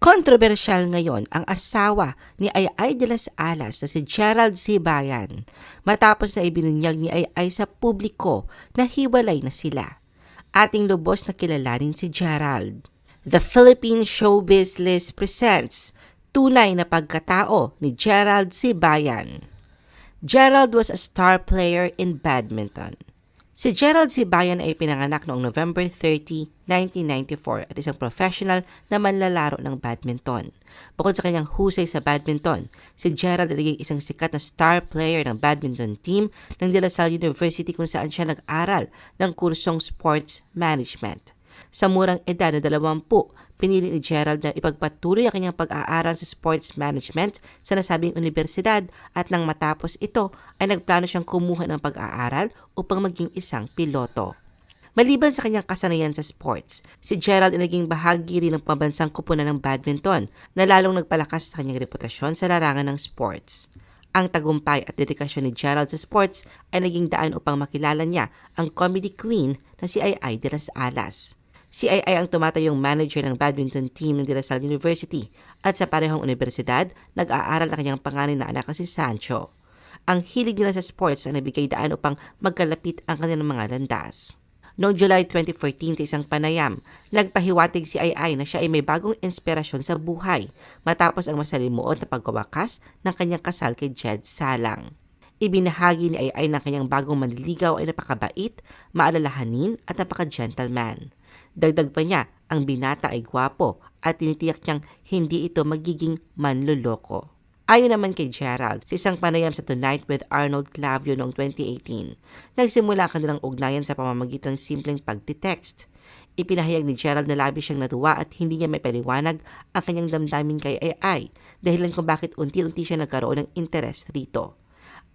Kontrobersyal ngayon ang asawa ni Ay de las Alas na si Gerald Sibayan matapos na ibinunyag ni Ay sa publiko na hiwalay na sila. Ating lubos na kilalanin si Gerald. The Philippine Showbiz List presents Tunay na Pagkatao ni Gerald Sibayan. Gerald was a star player in badminton. Si Gerald Sibayan ay pinanganak noong November 30, 1994 at isang professional na manlalaro ng badminton. Bukod sa kanyang husay sa badminton, si Gerald ay naging isang sikat na star player ng badminton team ng De La Salle University kung saan siya nag-aral ng kursong sports management. Sa murang edad na 20, pinili ni Gerald na ipagpatuloy ang kanyang pag-aaral sa sports management sa nasabing universidad at nang matapos ito ay nagplano siyang kumuha ng pag-aaral upang maging isang piloto. Maliban sa kanyang kasanayan sa sports, si Gerald ay naging bahagi rin ng pambansang kupunan ng badminton na lalong nagpalakas sa kanyang reputasyon sa larangan ng sports. Ang tagumpay at dedikasyon ni Gerald sa sports ay naging daan upang makilala niya ang comedy queen na si Ay Ay de las Alas. Si Ay Ay ang tumatayong manager ng badminton team ng De La Salle University at sa parehong universidad, nag-aaral ang kanyang panganin na anak na si Sancho. Ang hilig nila sa sports ang nabigay daan upang magkalapit ang kanilang mga landas. Noong July 2014 sa isang panayam, nagpahiwatig si Ay Ay na siya ay may bagong inspirasyon sa buhay matapos ang masalimuot na pagwawakas ng kanyang kasal kay Jed Salang. Ibinahagi ni Ay na kanyang bagong manliligaw ay napakabait, maalalahanin at napaka-gentleman. Dagdag pa niya, ang binata ay gwapo at tinitiyak niyang hindi ito magiging manloloko. Ayon naman kay Gerald, sa isang panayam sa Tonight with Arnold Clavio noong 2018, nagsimula ang kanilang ugnayan sa pamamagitan ng simpleng pagtitext. Ipinahayag ni Gerald na labi siyang natuwa at hindi niya may paliwanag ang kanyang damdamin kay AI, dahilan kung bakit unti-unti siya nagkaroon ng interes rito.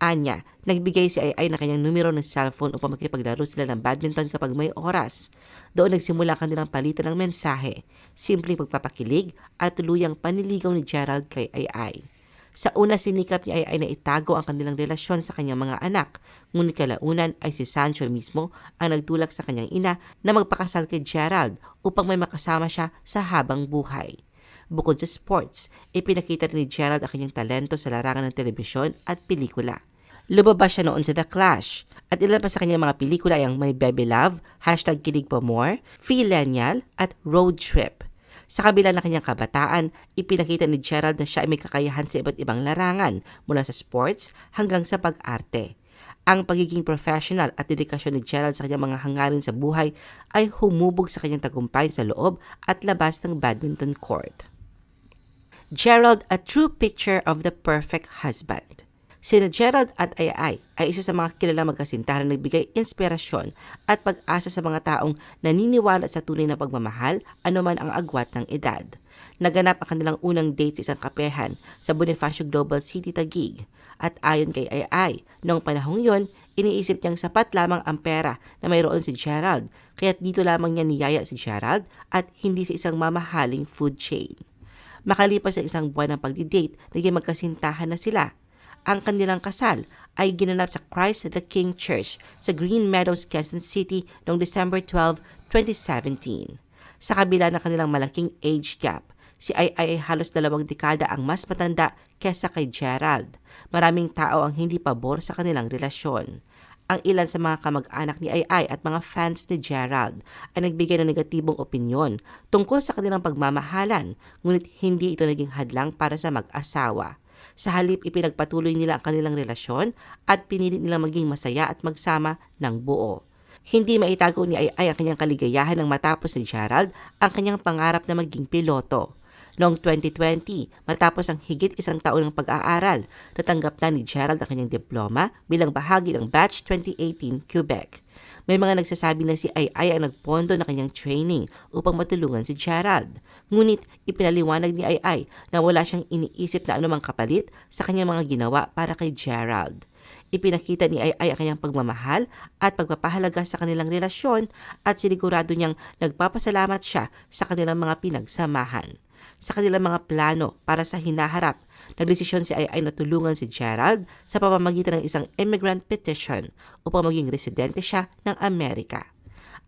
Anya, nagbigay si Ai ng kanyang numero ng cellphone upang makipaglaro sila ng badminton kapag may oras. Doon nagsimula ang kanilang palitan ng mensahe, simpleng pagpapakilig at tuluyang paniligaw ni Gerald kay Ai. Sa una sinikap ni Ai na itago ang kanilang relasyon sa kanyang mga anak, ngunit kalaunan ay si Sancho mismo ang nagtulak sa kanyang ina na magpakasal kay Gerald upang may makasama siya sa habang buhay. Bukod sa sports, ipinakita rin ni Gerald ang kanyang talento sa larangan ng telebisyon at pelikula. Lumabas siya noon sa The Clash at ilan pa sa kanyang mga pelikula ay ang My Baby Love, Hashtag Kilig Pa More, Philenial at Road Trip. Sa kabila ng kanyang kabataan, ipinakita ni Gerald na siya ay may kakayahan sa iba't ibang larangan mula sa sports hanggang sa pag-arte. Ang pagiging professional at dedikasyon ni Gerald sa kanyang mga hangarin sa buhay ay humubog sa kanyang tagumpay sa loob at labas ng badminton court. Gerald, a true picture of the perfect husband. Sina Gerald at Ayay ay isa sa mga kilalang magkasintahan na nagbigay inspirasyon at pag-asa sa mga taong naniniwala sa tunay na pagmamahal anuman ang agwat ng edad. Naganap ang kanilang unang date sa isang kapehan sa Bonifacio Global City Taguig. At ayon kay Ayay, noong panahong yon, iniisip niyang sapat lamang ang pera na mayroon si Gerald, kaya't dito lamang niya niyaya si Gerald at hindi sa isang mamahaling food chain. Makalipas ang isang buwan ng pagdidate, naging magkasintahan na sila. Ang kanilang kasal ay ginanap sa Christ the King Church sa Green Meadows, Quezon City noong December 12, 2017. Sa kabila ng kanilang malaking age gap, si Ai ay halos dalawang dekada ang mas matanda kesa kay Gerald. Maraming tao ang hindi pabor sa kanilang relasyon ang ilan sa mga kamag-anak ni Ai at mga fans ni Gerald ay nagbigay ng negatibong opinyon tungkol sa kanilang pagmamahalan, ngunit hindi ito naging hadlang para sa mag-asawa. Sa halip, ipinagpatuloy nila ang kanilang relasyon at pinilit nilang maging masaya at magsama ng buo. Hindi maitago ni Ai ang kanyang kaligayahan nang matapos ni Gerald ang kanyang pangarap na maging piloto. Noong 2020, matapos ang higit isang taon ng pag-aaral, natanggap na ni Gerald ang kanyang diploma bilang bahagi ng Batch 2018 Quebec. May mga nagsasabi na si Ai ang nagpondo ng kanyang training upang matulungan si Gerald. Ngunit ipinaliwanag ni Ai na wala siyang iniisip na anumang kapalit sa kanyang mga ginawa para kay Gerald. Ipinakita ni Ai ang kanyang pagmamahal at pagpapahalaga sa kanilang relasyon at sinigurado niyang nagpapasalamat siya sa kanilang mga pinagsamahan sa kanilang mga plano para sa hinaharap. Nagdesisyon si Ai na tulungan si Gerald sa pamamagitan ng isang immigrant petition upang maging residente siya ng Amerika.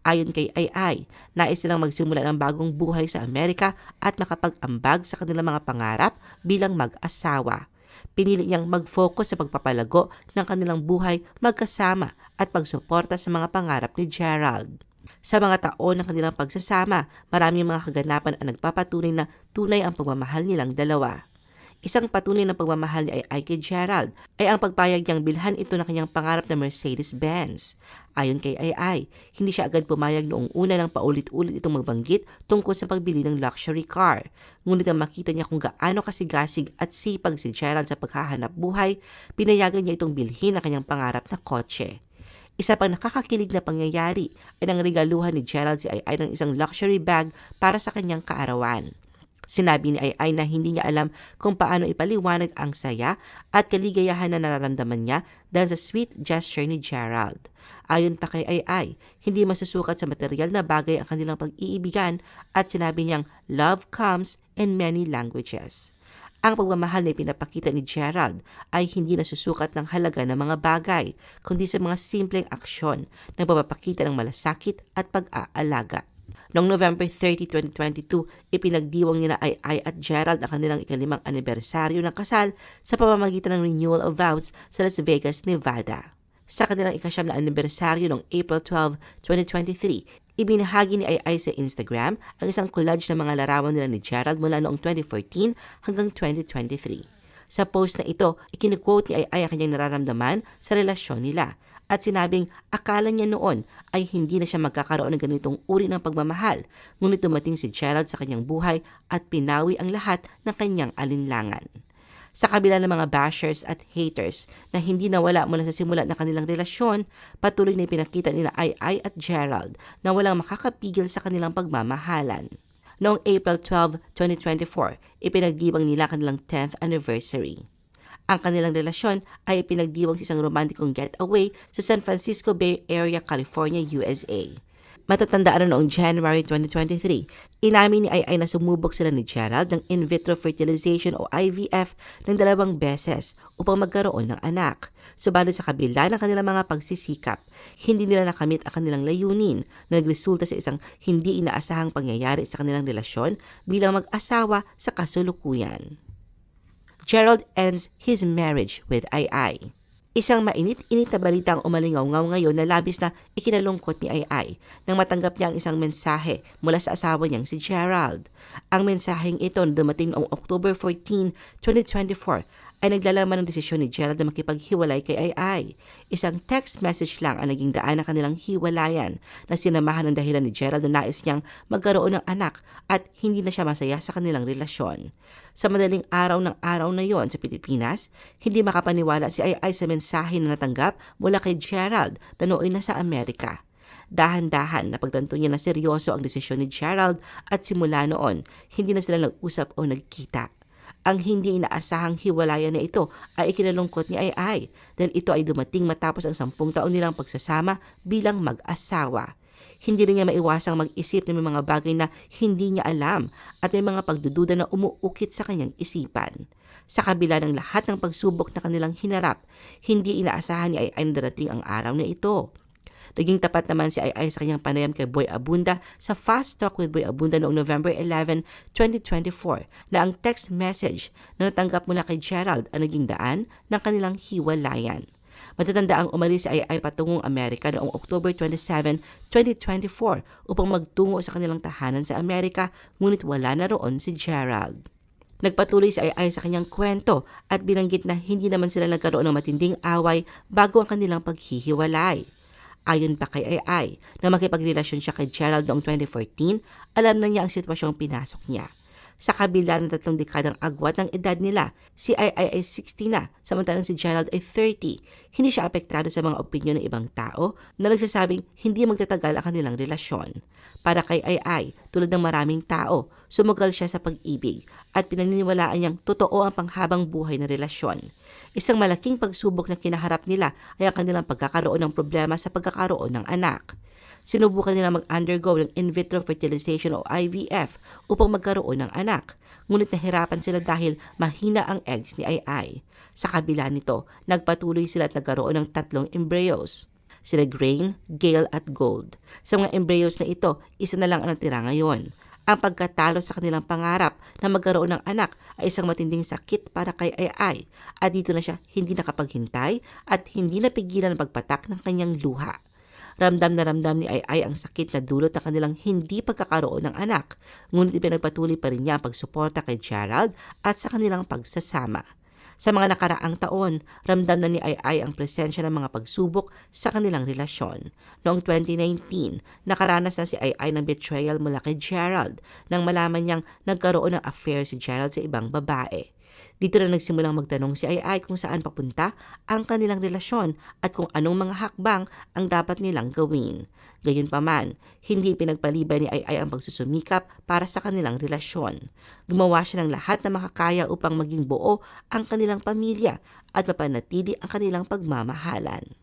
Ayon kay AI, nais silang magsimula ng bagong buhay sa Amerika at makapag-ambag sa kanilang mga pangarap bilang mag-asawa. Pinili niyang mag-focus sa pagpapalago ng kanilang buhay magkasama at pagsuporta sa mga pangarap ni Gerald. Sa mga taon ng kanilang pagsasama, maraming mga kaganapan ang nagpapatunay na tunay ang pagmamahal nilang dalawa. Isang patunay ng pagmamahal ni Ay kay Gerald ay ang pagpayag niyang bilhan ito ng kanyang pangarap na Mercedes-Benz. Ayon kay Ay hindi siya agad pumayag noong una ng paulit-ulit itong magbanggit tungkol sa pagbili ng luxury car. Ngunit ang makita niya kung gaano kasigasig at sipag si Gerald sa paghahanap buhay, pinayagan niya itong bilhin ang kanyang pangarap na kotse. Isa pang nakakakilig na pangyayari ay nang regaluhan ni Gerald si Ay ng isang luxury bag para sa kanyang kaarawan. Sinabi ni Ay na hindi niya alam kung paano ipaliwanag ang saya at kaligayahan na nararamdaman niya dahil sa sweet gesture ni Gerald. Ayon pa kay Ay, hindi masusukat sa material na bagay ang kanilang pag-iibigan at sinabi niyang love comes in many languages. Ang pagmamahal na pinapakita ni Gerald ay hindi nasusukat ng halaga ng mga bagay, kundi sa mga simpleng aksyon na papapakita ng malasakit at pag-aalaga. Noong November 30, 2022, ipinagdiwang nila Ay Ay at Gerald ang kanilang ikalimang anibersaryo ng kasal sa pamamagitan ng renewal of vows sa Las Vegas, Nevada. Sa kanilang ikasyam na anibersaryo noong April 12, 2023, ibinahagi ni Ay sa Instagram ang isang collage ng mga larawan nila ni Gerald mula noong 2014 hanggang 2023. Sa post na ito, ikiniquote ni Ay ang kanyang nararamdaman sa relasyon nila at sinabing akala niya noon ay hindi na siya magkakaroon ng ganitong uri ng pagmamahal, ngunit dumating si Gerald sa kanyang buhay at pinawi ang lahat ng kanyang alinlangan. Sa kabila ng mga bashers at haters na hindi nawala mula sa simula ng kanilang relasyon, patuloy na ipinakita nila Ai Ai at Gerald na walang makakapigil sa kanilang pagmamahalan. Noong April 12, 2024, ipinagdibang nila kanilang 10th anniversary. Ang kanilang relasyon ay pinagdiwang sa isang romantikong getaway sa San Francisco Bay Area, California, USA. Matatandaan na noong January 2023, inamin ni Ai na sumubok sila ni Gerald ng in vitro fertilization o IVF ng dalawang beses upang magkaroon ng anak. Subalit sa kabila ng kanilang mga pagsisikap, hindi nila nakamit ang kanilang layunin na nagresulta sa isang hindi inaasahang pangyayari sa kanilang relasyon bilang mag-asawa sa kasulukuyan. Gerald ends his marriage with Ai. Isang mainit-init na balita ang umalingaw-ngaw ngayon na labis na ikinalungkot ni Ai nang matanggap niya ang isang mensahe mula sa asawa niyang si Gerald. Ang mensaheng ito na dumating noong October 14, 2024 ay naglalaman ng desisyon ni Gerald na makipaghiwalay kay Ai. Isang text message lang ang naging daan ng kanilang hiwalayan na sinamahan ng dahilan ni Gerald na nais niyang magkaroon ng anak at hindi na siya masaya sa kanilang relasyon. Sa madaling araw ng araw na yon sa Pilipinas, hindi makapaniwala si Ai sa mensahe na natanggap mula kay Gerald na nooy na sa Amerika. Dahan-dahan napagtanto niya na seryoso ang desisyon ni Gerald at simula noon, hindi na sila nag-usap o nagkita. Ang hindi inaasahang hiwalayan na ito ay ikinalungkot ni Ai dahil ito ay dumating matapos ang sampung taon nilang pagsasama bilang mag-asawa. Hindi rin niya maiwasang mag-isip ng mga bagay na hindi niya alam at may mga pagdududa na umuukit sa kanyang isipan. Sa kabila ng lahat ng pagsubok na kanilang hinarap, hindi inaasahan ni Ai darating ang araw na ito. Naging tapat naman si Ai sa kanyang panayam kay Boy Abunda sa Fast Talk with Boy Abunda noong November 11, 2024 na ang text message na natanggap mula kay Gerald ang naging daan ng kanilang hiwalayan. Matatanda ang umalis si Ai patungong Amerika noong October 27, 2024 upang magtungo sa kanilang tahanan sa Amerika ngunit wala na roon si Gerald. Nagpatuloy si Ai sa kanyang kwento at binanggit na hindi naman sila nagkaroon ng matinding away bago ang kanilang paghihiwalay. Ayon pa kay Ai na makipagrelasyon siya kay Gerald noong 2014, alam na niya ang sitwasyong pinasok niya. Sa kabila ng tatlong dekadang agwat ng edad nila, si Ai ay 60 na, samantalang si Gerald ay 30. Hindi siya apektado sa mga opinyon ng ibang tao na nagsasabing hindi magtatagal ang kanilang relasyon. Para kay Ai, tulad ng maraming tao, sumugal siya sa pag-ibig at pinaniniwalaan niyang totoo ang panghabang buhay na relasyon. Isang malaking pagsubok na kinaharap nila ay ang kanilang pagkakaroon ng problema sa pagkakaroon ng anak. Sinubukan nila mag-undergo ng in vitro fertilization o IVF upang magkaroon ng anak. Ngunit nahirapan sila dahil mahina ang eggs ni Ai. Sa kabila nito, nagpatuloy sila at nagkaroon ng tatlong embryos. sila grain, gale at gold. Sa mga embryos na ito, isa na lang ang natira ngayon. Ang pagkatalo sa kanilang pangarap na magkaroon ng anak ay isang matinding sakit para kay Ai at dito na siya hindi nakapaghintay at hindi napigilan ang pagpatak ng kanyang luha. Ramdam na ramdam ni Ai ang sakit na dulot ng kanilang hindi pagkakaroon ng anak, ngunit ipinagpatuloy pa rin niya ang pagsuporta kay Gerald at sa kanilang pagsasama. Sa mga nakaraang taon, ramdam na ni Ai ang presensya ng mga pagsubok sa kanilang relasyon. Noong 2019, nakaranas na si Ai ng betrayal mula kay Gerald nang malaman niyang nagkaroon ng affair si Gerald sa ibang babae. Dito na nagsimulang magtanong si Ai kung saan papunta ang kanilang relasyon at kung anong mga hakbang ang dapat nilang gawin. Gayunpaman, hindi pinagpalibay ni Ai ang pagsusumikap para sa kanilang relasyon. Gumawa siya ng lahat na makakaya upang maging buo ang kanilang pamilya at mapanatili ang kanilang pagmamahalan.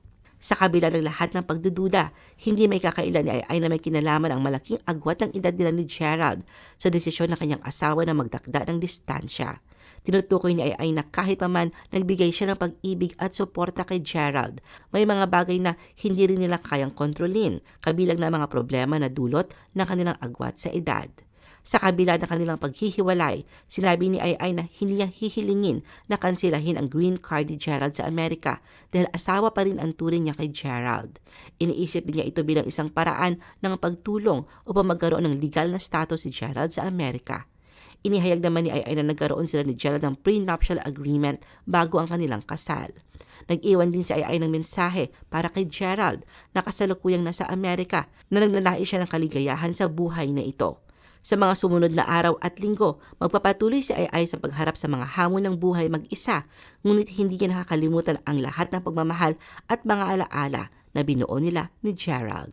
Sa kabila ng lahat ng pagdududa, hindi may kakailan ni Ai na may kinalaman ang malaking agwat ng edad nila ni Gerald sa desisyon ng kanyang asawa na magdakda ng distansya. Tinutukoy ni Ai na kahit pa man nagbigay siya ng pag-ibig at suporta kay Gerald, may mga bagay na hindi rin nila kayang kontrolin, kabilang na mga problema na dulot ng kanilang agwat sa edad. Sa kabila ng kanilang paghihiwalay, sinabi ni Ai na hindi niya hihilingin na kansilahin ang green card ni Gerald sa Amerika dahil asawa pa rin ang turing niya kay Gerald. Iniisip niya ito bilang isang paraan ng pagtulong upang magkaroon ng legal na status si Gerald sa Amerika. Inihayag naman ni Ai na nagkaroon sila ni Gerald ng prenuptial agreement bago ang kanilang kasal. Nag-iwan din si Ai ng mensahe para kay Gerald na kasalukuyang nasa Amerika na nagnanais siya ng kaligayahan sa buhay na ito. Sa mga sumunod na araw at linggo, magpapatuloy si Ai sa pagharap sa mga hamon ng buhay mag-isa, ngunit hindi niya nakakalimutan ang lahat ng pagmamahal at mga alaala na binuo nila ni Gerald.